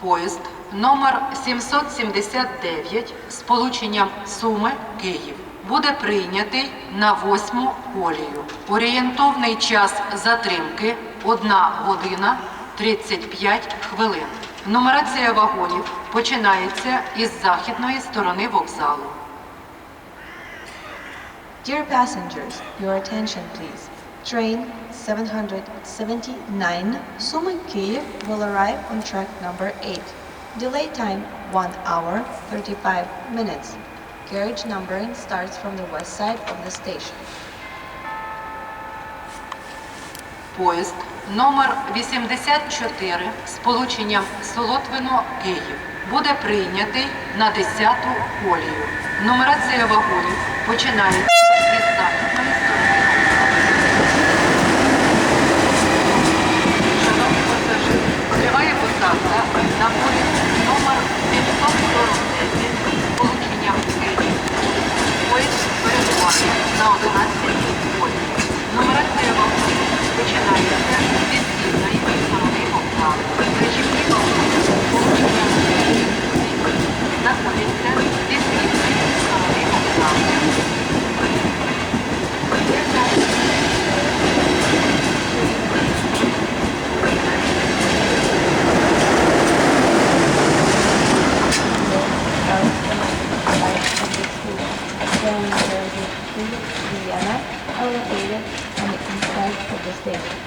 Поїзд номер 779 з полученням Суми Київ буде прийнятий на восьму колію. Орієнтовний час затримки 1 година 35 хвилин. Нумерація вагонів починається із західної сторони вокзалу. Dear passengers, your attention please. Train 779 Sumy Kyiv will arrive on track number 8. Delay time 1 hour 35 minutes. Carriage numbering starts from the west side of the station. Поїзд номер 84 з полученням Солотвино Київ буде прийнятий на 10-ту колію. Нумерація вагонів починається The very good. They look to be an outdated and inside the state.